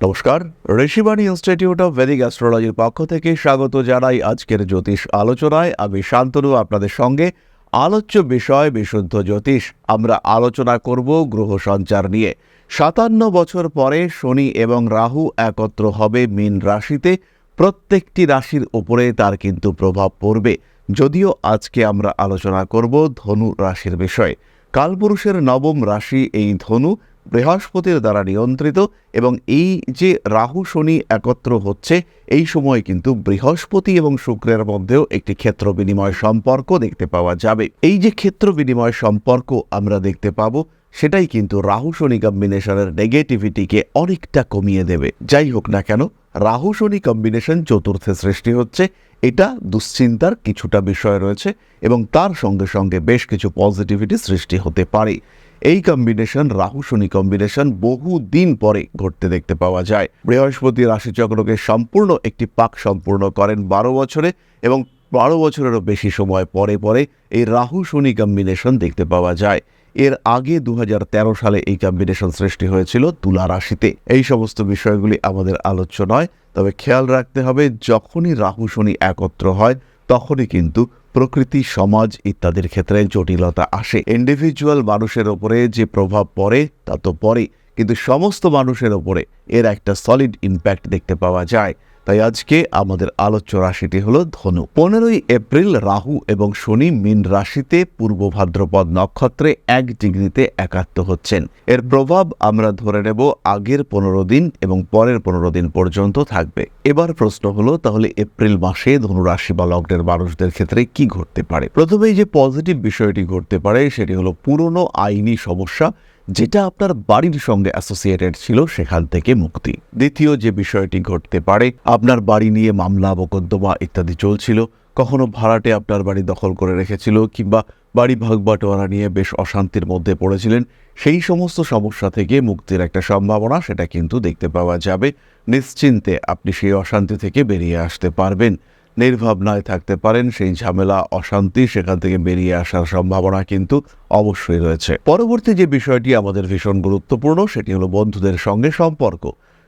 নমস্কার, Rishibani institute of Vedic অ্যাস্ট্রোলজির পক্ষ থেকে স্বাগত জানাই আজকের জ্যোতিষ আলোচনায়। আমি শান্তনু, আপনাদের সঙ্গে আলোচ্য বিষয় বিশুদ্ধ জ্যোতিষ। আমরা আলোচনা করব গ্রহ সঞ্চার নিয়ে। সাতান্ন বছর পরে শনি এবং রাহু একত্র হবে মীন রাশিতে। প্রত্যেকটি রাশির উপরে তার কিন্তু প্রভাব পড়বে। যদিও আজকে আমরা আলোচনা করব ধনু রাশির বিষয়ে। কালপুরুষের নবম রাশি এই ধনু। বৃহস্পতির দ্বারা নিয়ন্ত্রিত এবং এই যে রাহু শনি একত্র হচ্ছে, এই সময় কিন্তু বৃহস্পতি এবং শুক্রের মধ্যেও একটি ক্ষেত্র বিনিময় সম্পর্ক দেখতে পাওয়া যাবে। এই যে ক্ষেত্র বিনিময় সম্পর্ক আমরা দেখতে পাবো, সেটাই কিন্তু রাহু শনি কম্বিনেশনের নেগেটিভিটিকে অনেকটা কমিয়ে দেবে। যাই হোক না কেন, রাহু শনি কম্বিনেশন চতুর্থে সৃষ্টি হচ্ছে, এটা দুশ্চিন্তার কিছুটা বিষয় রয়েছে এবং তার সঙ্গে সঙ্গে বেশ কিছু পজিটিভিটি সৃষ্টি হতে পারে। এই কম্বিনেশন রাহু শনি কম্বিনেশন বহু দিন পরে ঘটতে দেখতে পাওয়া যায়। বৃহস্পতি রাশিচক্রকে সম্পূর্ণ একটি পাক সম্পূর্ণ করেন বারো বছরে এবং বারো বছরেরও বেশি সময় পরে পরে এই রাহু শনি কম্বিনেশন দেখতে পাওয়া যায়। এর আগে দু হাজার তেরো সালে এই কম্বিনেশন সৃষ্টি হয়েছিল তুলা রাশিতে। এই সমস্ত বিষয়গুলি আমাদের আলোচ্য নয়, তবে খেয়াল রাখতে হবে যখনই রাহু শনি একত্র হয়, তখনই কিন্তু প্রকৃতি, সমাজ ইত্যাদির ক্ষেত্রে জটিলতা আসে। ইন্ডিভিজুয়াল মানুষের ওপরে যে প্রভাব পড়ে, তা তো পড়ে কিন্তু সমস্ত মানুষের ওপরে এর একটা সলিড ইম্প্যাক্ট দেখতে পাওয়া যায়। তাই আজকে আমাদের আলোচ্য রাশিটি হলো ধনু। পনেরোই এপ্রিল রাহু এবং শনি মীন রাশিতে পূর্ব ভাদ্রপদ নক্ষত্রে এক ডিগ্রিতে একাত্ম হচ্ছেন। এর প্রভাব আমরা ধরে নেব আগের পনেরো দিন এবং পরের পনেরো দিন পর্যন্ত থাকবে। এবার প্রশ্ন হলো, তাহলে এপ্রিল মাসে ধনু রাশি বা লগ্নের মানুষদের ক্ষেত্রে কি ঘটতে পারে? প্রথমেই যে পজিটিভ বিষয়টি ঘটতে পারে, সেটি হলো পুরনো আইনি সমস্যা যেটা আপনার বাড়ির সঙ্গে অ্যাসোসিয়েটেড ছিল সেখান থেকে মুক্তি। দ্বিতীয় যে বিষয়টি ঘটতে পারে, আপনার বাড়ি নিয়ে মামলা, মোকদ্দমা ইত্যাদি চলছিল, কখনো ভাড়াটে আপনার বাড়ি দখল করে রেখেছিল, কিংবা বাড়ি ভাগ বাটোয়ারা নিয়ে বেশ অশান্তির মধ্যে পড়েছিলেন, সেই সমস্ত সমস্যা থেকে মুক্তির একটা সম্ভাবনা সেটা কিন্তু দেখতে পাওয়া যাবে। নিশ্চিন্তে আপনি সেই অশান্তি থেকে বেরিয়ে আসতে পারবেন। নির্ভাবনায় থাকতে পারেন, সেই ঝামেলা, অশান্তি সেখান থেকে বেরিয়ে আসার সম্ভাবনা কিন্তু অবশ্যই রয়েছে। পরবর্তী যে বিষয়টি আমাদের ভীষণ গুরুত্বপূর্ণ, সেটি হলো বন্ধুদের সঙ্গে সম্পর্ক।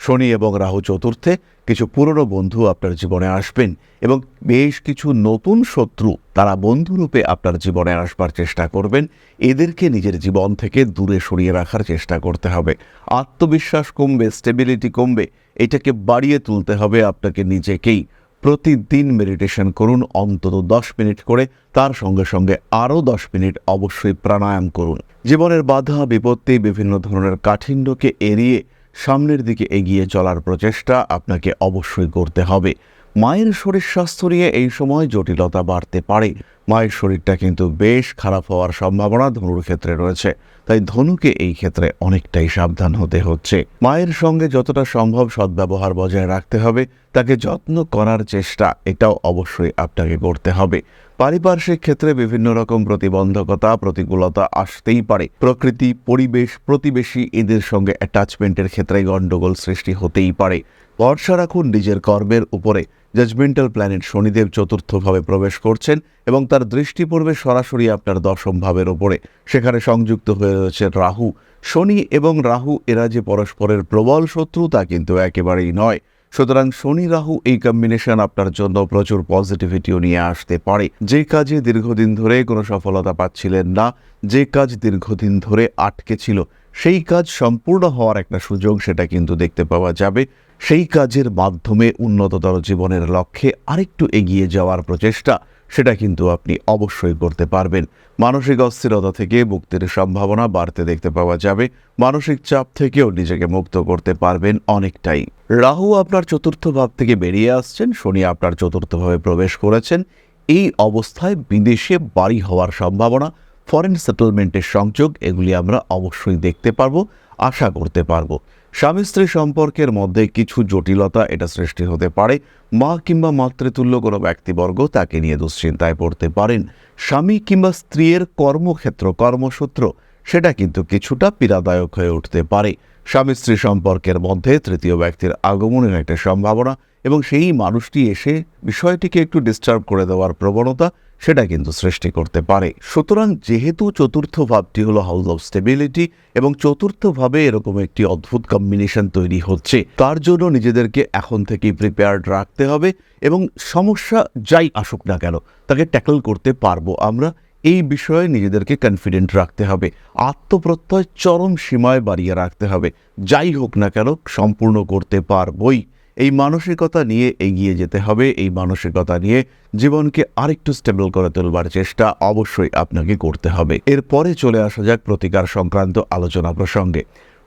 শনি এবং রাহু চতুর্থে কিছু পুরনো বন্ধু আপনার জীবনে আসবেন এবং বেশ কিছু নতুন শত্রু তারা বন্ধুরূপে আপনার জীবনে আসবার চেষ্টা করবেন। এদেরকে নিজের জীবন থেকে দূরে সরিয়ে রাখার চেষ্টা করতে হবে। আত্মবিশ্বাস কমবে স্টেবিলিটি কমবে, এটাকে বাড়িয়ে তুলতে হবে আপনাকে নিজেকেই। প্রতিদিন মেডিটেশন করুন, অন্তত দশ মিনিট করে, তার সঙ্গে সঙ্গে আরও দশ মিনিট অবশ্যই প্রাণায়াম করুন। জীবনের বাধা, বিপত্তি, বিভিন্ন ধরনের কাঠিন্যকে এড়িয়ে সামনের দিকে এগিয়ে চলার প্রচেষ্টা আপনাকে অবশ্যই করতে হবে। মায়ের শরীর স্বাস্থ্য নিয়ে এই সময় জটিলতা বাড়তে পারে। মায়ের শরীরটা কিন্তু বেশ খারাপ হওয়ার সম্ভাবনা ধনুর ক্ষেত্রে রয়েছে। তাই ধনুকে এই ক্ষেত্রে অনেকটাই সাবধান হতে হচ্ছে। মায়ের সঙ্গে যতটা সম্ভব সদ্ব্যবহার বজায় রাখতে হবে। তাকে যত্ন করার চেষ্টা, এটাও অবশ্যই আপনাকে করতে হবে। পারিপার্শ্বিক ক্ষেত্রে বিভিন্ন রকম প্রতিবন্ধকতা, প্রতিকূলতা আসতেই পারে। প্রকৃতি, পরিবেশ, প্রতিবেশী এদের সঙ্গে অ্যাটাচমেন্টের ক্ষেত্রে গণ্ডগোল সৃষ্টি হতেই পারে। ভরসা রাখুন নিজের কর্মের উপরে। জাজমেন্টাল প্ল্যানেট শনিদেব চতুর্থভাবে প্রবেশ করছেন এবং তার দৃষ্টি পড়বে সরাসরি আপনার দশম ভাবের ওপরে। সেখানে সংযুক্ত হয়ে রয়েছে রাহু। শনি এবং রাহু এরা যে পরস্পরের প্রবল শত্রু তা কিন্তু একেবারেই নয়। সুতরাং শনি রাহু এই কম্বিনেশন আপনার জন্য প্রচুর পজিটিভিটিও নিয়ে আসতে পারে। যে কাজে দীর্ঘদিন ধরে কোনো সফলতা পাচ্ছিলেন না, যে কাজ দীর্ঘদিন ধরে আটকে ছিল, সেই কাজ সম্পূর্ণ হওয়ার একটা সুযোগ সেটা কিন্তু দেখতে পাওয়া যাবে। সেই কাজের মাধ্যমে উন্নততর জীবনের লক্ষ্যে আরেকটু এগিয়ে যাওয়ার প্রচেষ্টা, সেটা কিন্তু আপনি অবশ্যই করতে পারবেন। মানসিক অস্থিরতা থেকে মুক্তির সম্ভাবনা বাড়তে দেখতে পাওয়া যাবে। মানসিক চাপ থেকেও নিজেকে মুক্ত করতে পারবেন অনেকটাই। রাহু আপনার চতুর্থ ভাব থেকে বেরিয়ে আসছেন, শনি আপনার চতুর্থভাবে প্রবেশ করেছেন। এই অবস্থায় বিদেশে বাড়ি হওয়ার সম্ভাবনা ফরেন সেটেলমেন্টের সংযোগ, এগুলি আমরা অবশ্যই দেখতে পারব, আশা করতে পারব। স্বামী স্ত্রী সম্পর্কের মধ্যে কিছু জটিলতা এটা সৃষ্টি হতে পারে। মা কিংবা মাতৃতুল্য কোনো ব্যক্তিবর্গ তাকে নিয়ে দুশ্চিন্তায় পড়তে পারেন। স্বামী কিংবা স্ত্রীর কর্মক্ষেত্র, কর্মসূত্র, সেটা কিন্তু কিছুটা পীড়াদায়ক হয়ে উঠতে পারে। স্বামী স্ত্রী সম্পর্কের মধ্যে তৃতীয় ব্যক্তির আগমনের একটা সম্ভাবনা এবং সেই মানুষটি এসে বিষয়টিকে একটু ডিস্টার্ব করে দেওয়ার প্রবণতা সেটা কিন্তু সৃষ্টি করতে পারে। সুতরাং যেহেতু চতুর্থ ভাবটি হলো হাউস অফ স্টেবিলিটি এবং চতুর্থভাবে এরকম একটি অদ্ভুত কম্বিনেশন তৈরি হচ্ছে, তার জন্য নিজেদেরকে এখন থেকেই প্রিপেয়ার্ড রাখতে হবে এবং সমস্যা যাই আসুক না কেন, তাকে ট্যাকল করতে পারব আমরা। এই বিষয়ে নিজেদেরকে কনফিডেন্ট রাখতে হবে। আত্মপ্রত্যয় চরম সীমায় বাড়িয়ে রাখতে হবে। যাই হোক না কেন, সম্পূর্ণ করতে পারবই। এই মানসিকতা নিয়ে এগিয়ে যেতে হবে, এই মানসিকতা নিয়ে জীবনকে আরেকটু স্টেবল করে তোলবার চেষ্টা অবশ্যই আপনাকে করতে হবে। এরপরে চলে আসা যাক প্রতিকার সংক্রান্ত আলোচনা প্রসঙ্গে।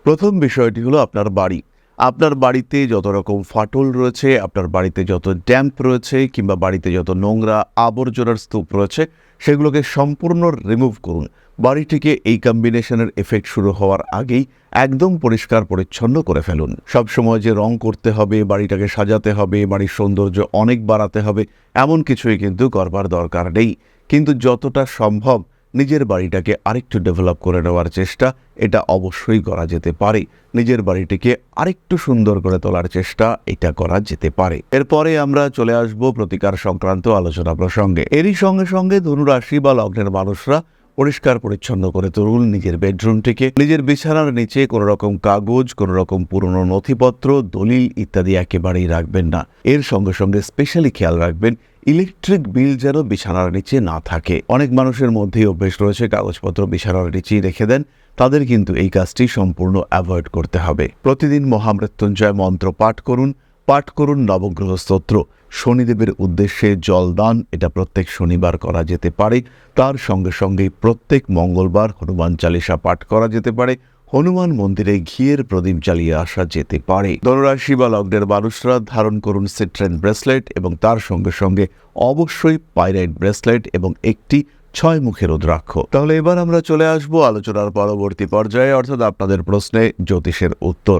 প্রথম বিষয়টি হলো আপনার বাড়ি। আপনার বাড়িতে যত রকম ফাটল রয়েছে, আপনার বাড়িতে যত ড্যাম্প রয়েছে কিংবা বাড়িতে যত নোংরা আবর্জনার স্তূপ রয়েছে, সেগুলোকে সম্পূর্ণ রিমুভ করুন। বাড়িটিকে এই কম্বিনেশনের এফেক্ট শুরু হওয়ার আগেই একদম পরিষ্কার পরিচ্ছন্ন করে ফেলুন। সবসময় যে রং করতে হবে, বাড়িটাকে সাজাতে হবে, বাড়ির সৌন্দর্য অনেক বাড়াতে হবে, এমন কিছুই কিন্তু করবার দরকার নেই। কিন্তু যতটা সম্ভব নিজের বাড়িটাকে আরেকটু ডেভেলপ করে নেওয়ার চেষ্টা, এটা অবশ্যই করা যেতে পারে। নিজের বাড়িটিকে আরেকটু সুন্দর করে তোলার চেষ্টা, এটা করা যেতে পারে। এরপরে আমরা চলে আসব প্রতিকার সংক্রান্ত আলোচনা প্রসঙ্গে। এরই সঙ্গে সঙ্গে ধনুরাশি বা লগ্নের মানুষরা পরিষ্কার পরিচ্ছন্ন করে তুলুন নিজের বেডরুমটিকে। নিজের বিছানার নিচে কোনো রকম কাগজ, কোনো রকম পুরনো নথিপত্র, দলিল ইত্যাদি একেবারেই রাখবেন না। এর সঙ্গে সঙ্গে স্পেশালি খেয়াল রাখবেন ইলেকট্রিক বিল যেন বিছানার নিচে না থাকে। অনেক মানুষের মধ্যেই অভ্যেস রয়েছে কাগজপত্র বিছানার নিচেই রেখে দেন, তাদের কিন্তু এই কাজটি সম্পূর্ণ অ্যাভয়েড করতে হবে। প্রতিদিন মহামৃত্যুঞ্জয় মন্ত্র পাঠ করুন পাঠ করুন নবগ্রহ স্তোত্র। শনিদেবের উদ্দেশ্যে জলদান, এটা প্রত্যেক শনিবার করা যেতে পারে। তার সঙ্গে সঙ্গে প্রত্যেক মঙ্গলবার হনুমান চালিসা পাঠ করা যেতে পারে। হনুমান মন্দিরে ঘিয়ের প্রদীপ জ্বালিয়ে আসা যেতে পারে। ধনুরাশি বা লগ্নের মানুষরা ধারণ করুন সিট্রেন ব্রেসলেট এবং তার সঙ্গে সঙ্গে অবশ্যই পাইরাইট ব্রেসলেট এবং একটি ছয় মুখের রুদ্রাক্ষ। তাহলে এবার আমরা চলে আসব আলোচনার পরবর্তী পর্যায়ে, অর্থাৎ আপনাদের প্রশ্নে জ্যোতিষের উত্তর।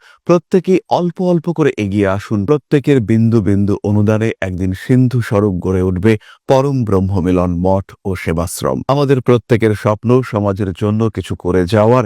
প্রত্যেকেই অল্প অল্প করে এগিয়ে আসুন। প্রত্যেকের বিন্দু বিন্দু অনুদানে একদিন সিন্ধু স্বরূপ গড়ে উঠবে পরম ব্রহ্মমিলন মঠ ও সেবাশ্রম। আমাদের প্রত্যেকের স্বপ্ন সমাজের জন্য কিছু করে যাওয়ার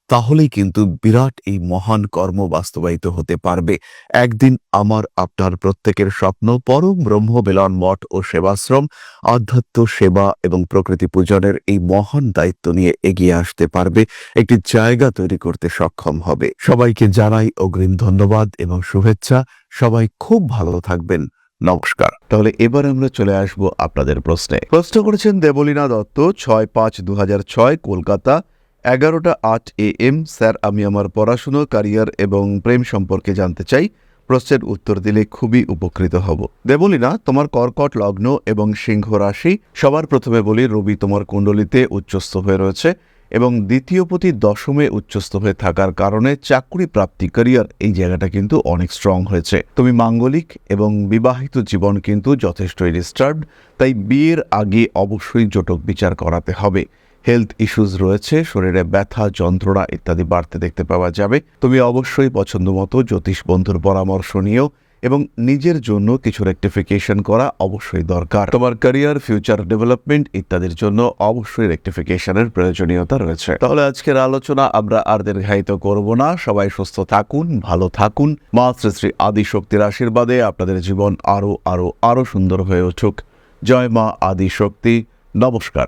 তাহলেই কিন্তু বিরাট এই মহান কর্ম বাস্তবায়িত হতে পারবে। একদিন আমার, আপনার প্রত্যেকের স্বপ্ন পরম ব্রহ্ম বেলন মঠ ও সেবাশ্রম, আধ্যাত্ম সেবা এবং প্রকৃতি পূজনের এই মহান দায়িত্ব নিয়ে এগিয়ে আসতে পারবে। একটি জায়গা তৈরি করতে সক্ষম হবে। সবাইকে জানাই অগ্রিম ধন্যবাদ এবং শুভেচ্ছা। সবাই খুব ভালো থাকবেন। নমস্কার। তাহলে এবার আমরা চলে আসব আপনাদের প্রশ্নে। প্রশ্ন করেছেন দেবলীনা দত্ত, ছয় পাঁচ দু কলকাতা। এগারোটা আট এ এম, স্যার, আমি আমার পড়াশুনো, ক্যারিয়ার এবং প্রেম সম্পর্কে জানতে চাই। প্রশ্নের উত্তর দিলে খুবই উপকৃত হব। দেবলীনা, তোমার কর্কট লগ্ন এবং সিংহ রাশি, সবার প্রথমে বলি, রবি তোমার কুণ্ডলিতে উচ্চস্থ হয়ে রয়েছে এবং দ্বিতীয় প্রতি দশমে উচ্চস্থ হয়ে থাকার কারণে চাকরি প্রাপ্তি, ক্যারিয়ার এই জায়গাটা কিন্তু অনেক স্ট্রং হয়েছে। তুমি মাঙ্গলিক এবং বিবাহিত জীবন কিন্তু যথেষ্টই ডিস্টার্বড তাই বিয়ের আগে অবশ্যই জটক বিচার করাতে হবে। হেলথ ইস্যুস রয়েছে, শরীরে ব্যথা, যন্ত্রণা ইত্যাদি বাড়তে দেখতে পাওয়া যাবে। তুমি অবশ্যই পছন্দ মতো জ্যোতিষ বন্ধুর পরামর্শ নিয়েও এবং নিজের জন্য কিছু রেকটিফিকেশন করা অবশ্যই দরকার। তোমার ক্যারিয়ার ফিউচার ডেভেলপমেন্ট ইত্যাদির জন্য অবশ্যই রেকটিফিকেশনের প্রয়োজনীয়তা রয়েছে। তাহলে আজকের আলোচনা আমরা আর দীর্ঘায়িত করব না। সবাই সুস্থ থাকুন, ভালো থাকুন। মা শ্রী শ্রী আদি শক্তির আশীর্বাদে আপনাদের জীবন আরও আরও আরও সুন্দর হয়ে উঠুক। জয় মা আদি শক্তি নমস্কার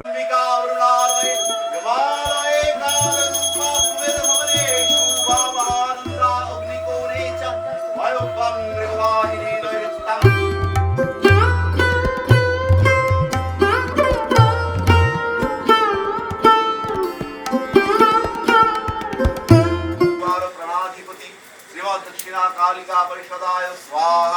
all